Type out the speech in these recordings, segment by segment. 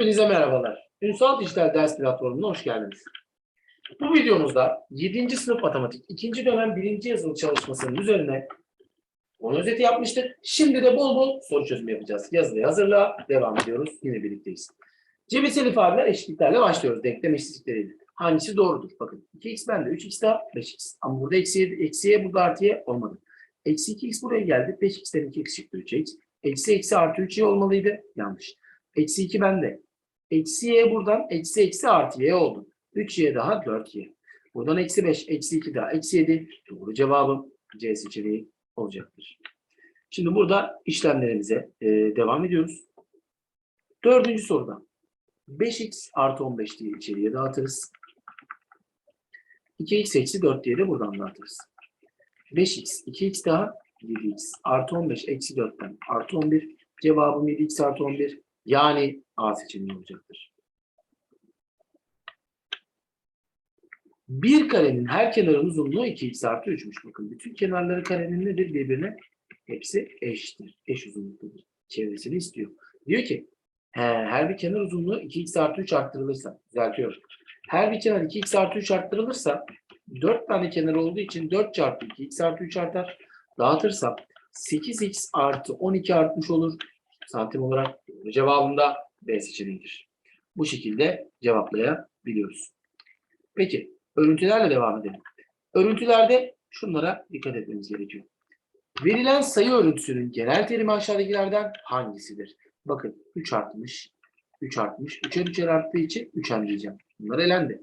Hepinize merhabalar. Ünsal Dijital Ders Platformu'na hoş geldiniz. Bu videomuzda 7. sınıf matematik 2. dönem 1. yazılı çalışmasının üzerine konu özeti yapmıştık. Şimdi de bol bol soru çözümü yapacağız. Yazılı hazırlığa devam ediyoruz. Yine birlikteyiz. Cebirsel ifadeler eşitliklerle başlıyoruz. Denklem eşitlikleriyle. Hangisi doğrudur? Bakın 2x bende 3x daha 5x. Ama burada eksi, eksiye burada artıya olmadı. Eksi 2x buraya geldi. 5x'ten 2x çıktı 3x. Eksi eksi artı 3y olmalıydı. Yanlış. Eksi 2 bende. Eksi y buradan eksi eksi artı y oldu. 3y daha 4y. Buradan eksi 5, eksi 2 daha eksi 7. Doğru cevabım C seçeneği olacaktır. Şimdi burada işlemlerimize e, devam ediyoruz. Dördüncü soruda 5x artı 15 diye içeriye dağıtırız. 2x eksi 4 diye de buradan dağıtırız. 5x, 2x daha 7x artı 15 eksi 4'ten artı 11. Cevabım 7x artı 11. Yani A seçeneği olacaktır. Bir karenin her kenarın uzunluğu 2x artı 3'müş. Bakın bütün kenarları karenin nedir? Birbirine hepsi eşittir. Eş uzunluktadır. Çevresini istiyor. Diyor ki he, her bir kenar uzunluğu 2x artı 3 arttırılırsa, düzeltiyorum. Her bir kenar 2x artı 3 arttırılırsa 4 tane kenar olduğu için 4 çarpı 2 x artı 3 artar. Dağıtırsam 8x artı 12 artmış olur. Santim olarak cevabında B seçeneğidir. Bu şekilde cevaplayabiliyoruz. Peki örüntülerle devam edelim. Örüntülerde şunlara dikkat etmemiz gerekiyor. Verilen sayı örüntüsünün genel terimi aşağıdakilerden hangisidir? Bakın 3 artmış, 3 artmış, 3'er 3'er arttığı için 3'er diyeceğim. Bunlar elendi.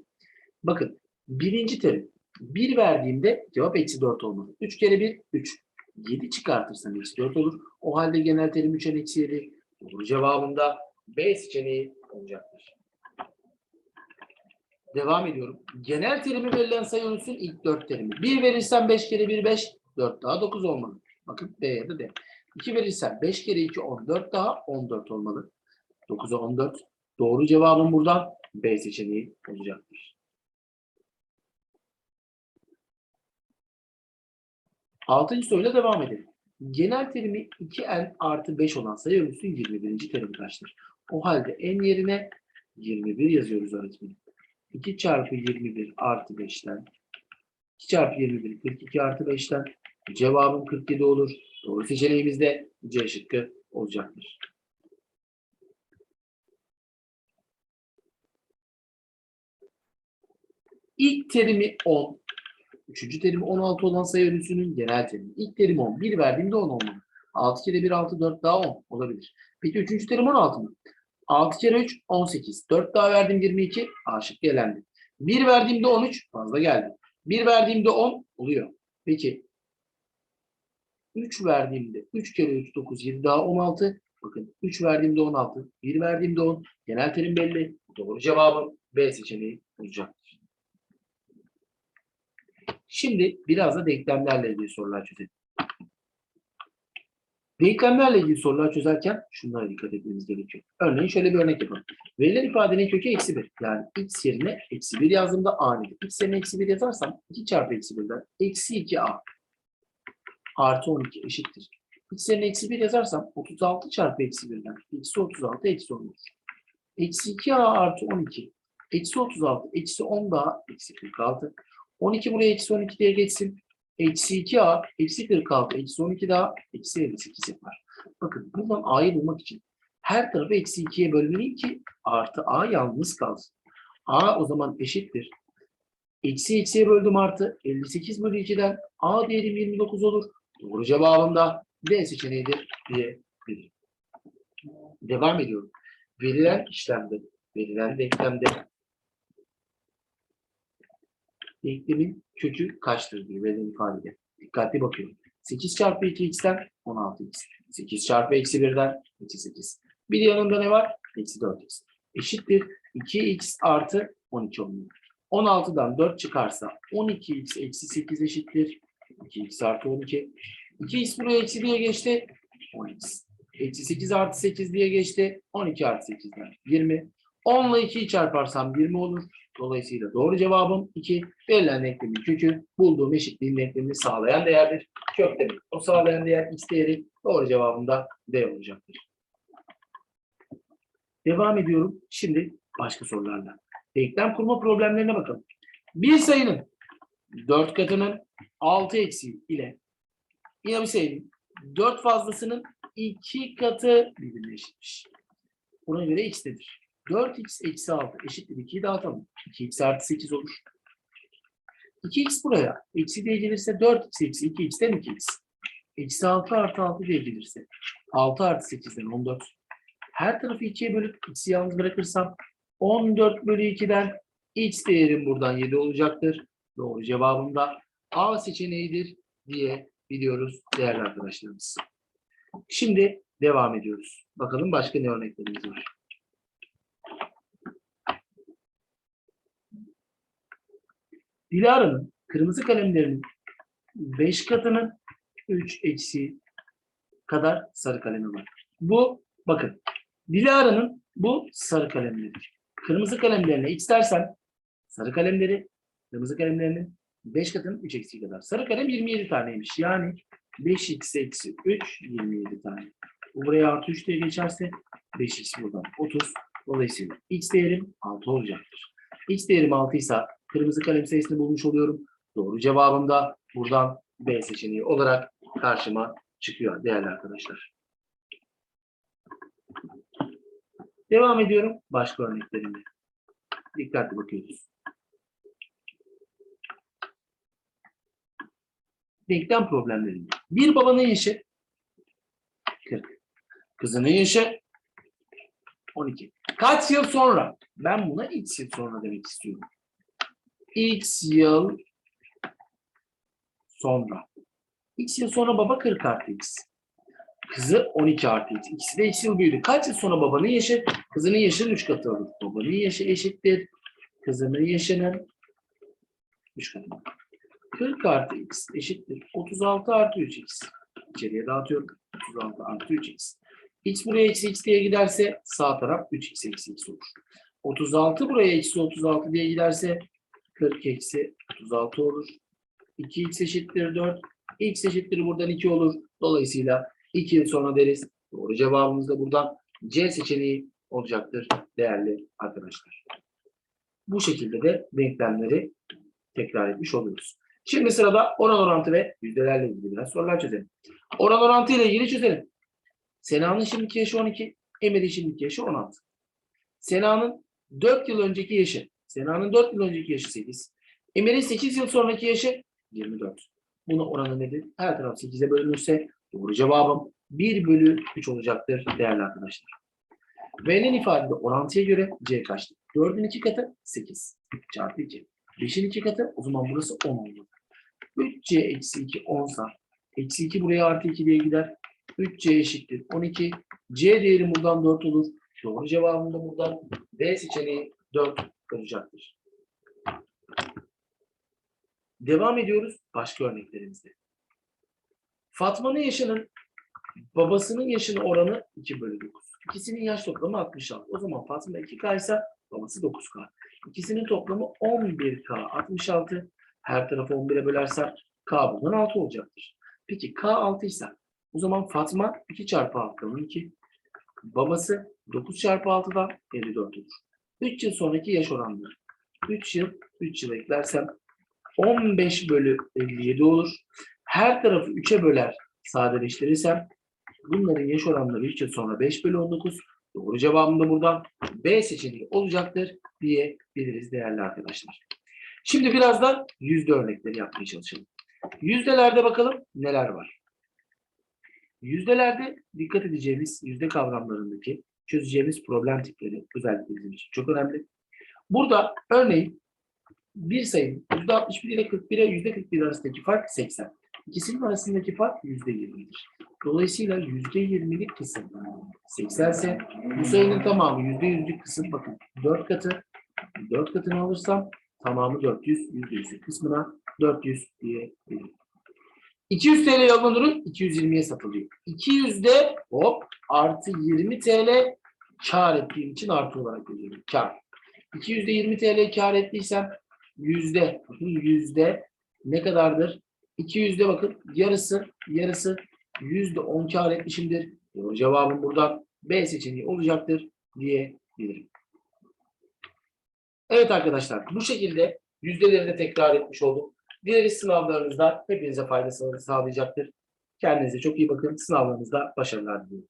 Bakın birinci terim 1 verdiğimde cevap eksi 4 olmalı. 3 kere 1, 3. 7 çıkartırsam eksi 4 olur. O halde genel terim 3'en eksi 7. Doğru cevabında B seçeneği olacaktır. Devam ediyorum. Genel terimi verilen sayı örüntüsünün ilk 4 terimi. 1 verirsem 5 kere 1, 5. 4 daha 9 olmalı. Bakın B ya da D. 2 verirsem 5 kere 2, 14 daha 14 olmalı. 9'a 14. Doğru cevabım buradan B seçeneği olacaktır. Altıncı soruyla devam edelim. Genel terimi 2n artı 5 olan sayı örüntüsünün 21. terimi kaçtır? O halde n yerine 21 yazıyoruz öğretmenim. 2 çarpı 21 artı 5'ten 2 çarpı 21 42 artı 5'ten cevabım 47 olur. Doğru seçeneğimiz de C şıkkı olacaktır. İlk terimi 10, Üçüncü terim 16 olan sayı örüntüsünün genel terimi. İlk terim 10. 1 verdiğimde 10 olmalı. 6 kere 1, 6, 4 daha 10 olabilir. Peki üçüncü terim 16 mı? 6 kere 3, 18. 4 daha verdim 22. A şıkkı elendi. 1 verdiğimde 13 fazla geldi. 1 verdiğimde 10 oluyor. Peki 3 verdiğimde 3 kere 3, 9, 7 daha 16. Bakın 3 verdiğimde 16. 1 verdiğimde 10. Genel terim belli. Doğru cevabım B seçeneği olacaktır. Şimdi biraz da denklemlerle ilgili sorular çözelim. Denklemlerle ilgili sorular çözerken şunlara dikkat etmemiz gerekiyor. Örneğin şöyle bir örnek yapalım. Verilen ifadenin kökü eksi 1. Yani x yerine eksi 1 yazdığımda a nedir? x yerine eksi 1 yazarsam 2 çarpı eksi 1'den eksi 2a artı 12 eşittir. x yerine eksi 1 yazarsam 36 çarpı eksi 1'den eksi 36 eksi 10 olur. Eksi 2a artı 12 eksi 36 eksi 10 daha eksi 46. 12 buraya eksi 12 diye geçsin. Eksi 2a, eksi 46, eksi 12 daha eksi 58 yapar. Bakın buradan a'yı bulmak için her tarafı eksi 2'ye bölmeliyim ki artı a yalnız kalsın. a o zaman eşittir. Eksi eksiye böldüm artı 58 bölü 2'den a diyelim 29 olur. Doğru cevabım da D seçeneğidir diyebilirim. Devam ediyorum. Verilen işlemde, verilen denklemde denklemin kökü kaçtır diye verilen ifadede. Dikkatli bakıyorum. 8 çarpı 2x'ten 16x. 8 çarpı eksi 1'den eksi 8. Bir yanında ne var? Eksi 4x. Eşittir 2x artı 12 olmalı. 16'dan 4 çıkarsa 12x eksi 8 eşittir. 2x artı 12. 2x buraya eksi diye geçti. 10x. Eksi 8 artı 8 diye geçti. 12 artı 8'den 20. 10 ile 2'yi çarparsam 20 olur. Dolayısıyla doğru cevabım 2. Verilen denklemin kökü bulduğum eşitliğin denklemini sağlayan değerdir. Kök demek. O sağlayan değer x değeri doğru cevabım da D olacaktır. Devam ediyorum. Şimdi başka sorularla. Denklem kurma problemlerine bakalım. Bir sayının 4 katının 6 eksiği ile yine bir sayının 4 fazlasının 2 katı birbirine eşitmiş. Buna göre x nedir? 4x eksi 6 eşittir 2'yi dağıtalım. 2x artı 8 olur. 2x buraya. Eksi diye gelirse 4x eksi 2x'ten 2x. Eksi 6 artı 6 diye gelirse 6 artı 8'den 14. Her tarafı 2'ye bölüp x'i yalnız bırakırsam 14 bölü 2'den x değerim buradan 7 olacaktır. Doğru cevabım da A seçeneğidir diye biliyoruz değerli arkadaşlarımız. Şimdi devam ediyoruz. Bakalım başka ne örneklerimiz var. Dilara'nın kırmızı kalemlerinin 5 katının 3 eksi kadar sarı kalemi var. Bu bakın Dilara'nın bu sarı kalemleri. Kırmızı kalemlerine x dersen sarı kalemleri kırmızı kalemlerinin 5 katının 3 eksiği kadar. Sarı kalem 27 taneymiş. Yani 5x eksi 3 27 tane. Bu buraya artı 3 diye geçerse 5x buradan 30. Dolayısıyla x değerim 6 olacaktır. x değerim 6 ise kırmızı kalem sayısını bulmuş oluyorum. Doğru cevabım da buradan B seçeneği olarak karşıma çıkıyor değerli arkadaşlar. Devam ediyorum başka örneklerimle. Dikkatli bakıyoruz. Denklem problemlerinde. Bir babanın yaşı 40. Kızının yaşı 12. Kaç yıl sonra? Ben buna x yıl sonra demek istiyorum. X yıl sonra. X yıl sonra baba 40 artı x. Kızı 12 artı x. İkisi de x yıl büyüdü. Kaç yıl sonra babanın yaşı? Kızının yaşının 3 katı olur. Babanın yaşı eşittir. Kızının yaşının 3 katı. 40 artı x eşittir. 36 artı 3x. İçeriye dağıtıyorum. 36 artı 3x. x buraya eksi x diye giderse sağ taraf 3x eksi x olur. 36 buraya eksi 36 diye giderse 40 eksi 36 olur. 2x eşittir 4. x eşittir buradan 2 olur. Dolayısıyla 2 yıl sonra deriz. Doğru cevabımız da buradan C seçeneği olacaktır değerli arkadaşlar. Bu şekilde de denklemleri tekrar etmiş oluyoruz. Şimdi sırada oran orantı ve yüzdelerle ilgili biraz sorular çözelim. Oran orantı ile ilgili çözelim. Sena'nın şimdiki yaşı 12, Emel'in şimdiki yaşı 16. Sena'nın 4 yıl önceki yaşı, Sena'nın 4 yıl önceki yaşı 8. Emel'in 8 yıl sonraki yaşı 24. Bunun oranı nedir? Her taraf 8'e bölünürse doğru cevabım 1 bölü 3 olacaktır değerli arkadaşlar. V'nin ifadede orantıya göre C kaçtı? 4'ün 2 katı 8 çarpı 2. 5'in 2 katı o zaman burası 10 oldu. 3C eksi 2 10 sa. Eksi 2 buraya artı 2 diye gider. 3C eşittir 12. C değeri buradan 4 olur. Doğru cevabım da buradan D seçeneği 4 olacaktır. Devam ediyoruz başka örneklerimizde. Fatma'nın yaşının babasının yaşının oranı 2 bölü 9. İkisinin yaş toplamı 66. O zaman Fatma 2K ise babası 9K. İkisinin toplamı 11K 66. Her tarafı 11'e bölersem K buradan 6 olacaktır. Peki K 6 ise o zaman Fatma 2 çarpı 6'dan 12. Babası 9 çarpı 6'dan 54 olur. 3 yıl sonraki yaş oranları. 3 yıl, 3 yıl eklersem 15 bölü 57 olur. Her tarafı 3'e böler sadeleştirirsem bunların yaş oranları 3 yıl sonra 5 bölü 19. Doğru cevabım da buradan B seçeneği olacaktır diyebiliriz değerli arkadaşlar. Şimdi biraz da yüzde örnekleri yapmaya çalışalım. Yüzdelerde bakalım neler var. Yüzdelerde dikkat edeceğimiz yüzde kavramlarındaki çözeceğimiz problem tipleri özellikle için çok önemli. Burada örneğin bir sayının %61 ile 41'e %41 arasındaki fark 80. İkisinin arasındaki fark %20'dir. Dolayısıyla %20'lik kısım 80 ise bu sayının tamamı %100'lük kısım bakın 4 katı 4 katını alırsam tamamı 400 %100'lük kısmına 400 diyebilirim. 200 TL yoldan ürün 220'ye satılıyor. 200'de hop artı 20 TL kar ettiğim için artı olarak yazıyorum. Kar. 200'de 20 TL kar ettiysem yüzde yüzde ne kadardır? 200'de bakın yarısı yarısı yüzde 10 kar etmişimdir. Doğru cevabım buradan B seçeneği olacaktır diyebilirim. Evet arkadaşlar bu şekilde yüzdelerini tekrar etmiş olduk. Dileriz sınavlarınızda hepinize fayda sağlayacaktır. Kendinize çok iyi bakın. Sınavlarınızda başarılar diliyorum.